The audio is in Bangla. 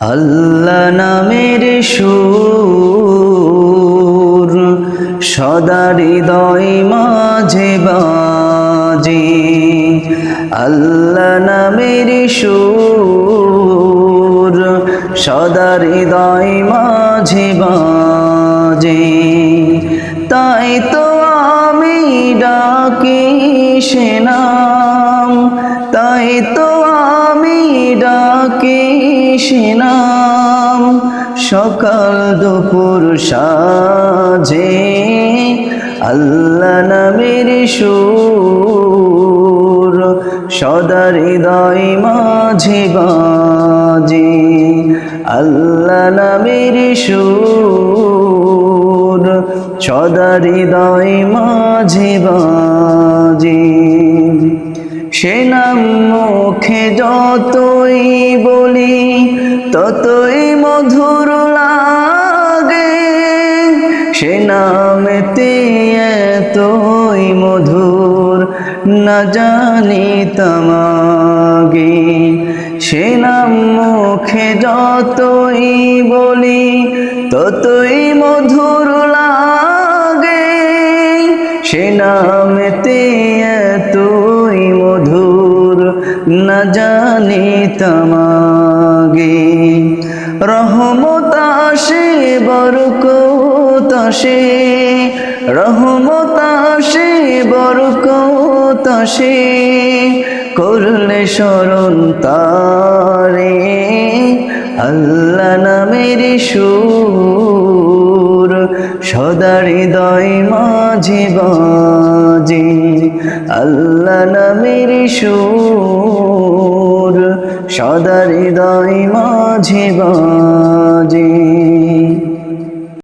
আল্লাহ নামের সুর সদা হৃদয় মাঝে বাজে। আল্লাহ নামের সুর সদা হৃদয় মাঝে বাজে। তাই তো আমি ডাকি সে নাম, তাই তো আমি ডাকি নাম সকাল দুপুর সাজে আল্লাহ নামের সুর। সদা হৃদয় মাঝে বাজে আল্লাহ নামের সুর। সদা হৃদয় মাঝে বাজে। সে নাম যতই বলি, ততই মধুর লাগে। সে নামেতে এতই মধুর, না জানি তামাগে সে নাম মুখে যতই বলি, ততই মধুর লাগে। সে নামেতে এতই না জানি তামাগে রহমত আসে, বরকত আসে। রহমত আসে, বরকত আসে। করলে স্মরণ তারে। আল্লাহ নামের সুর সদা হৃদয় মাঝে বাজে আল্লাহ নামের সুর সদা হৃদয় মাঝে বাজে।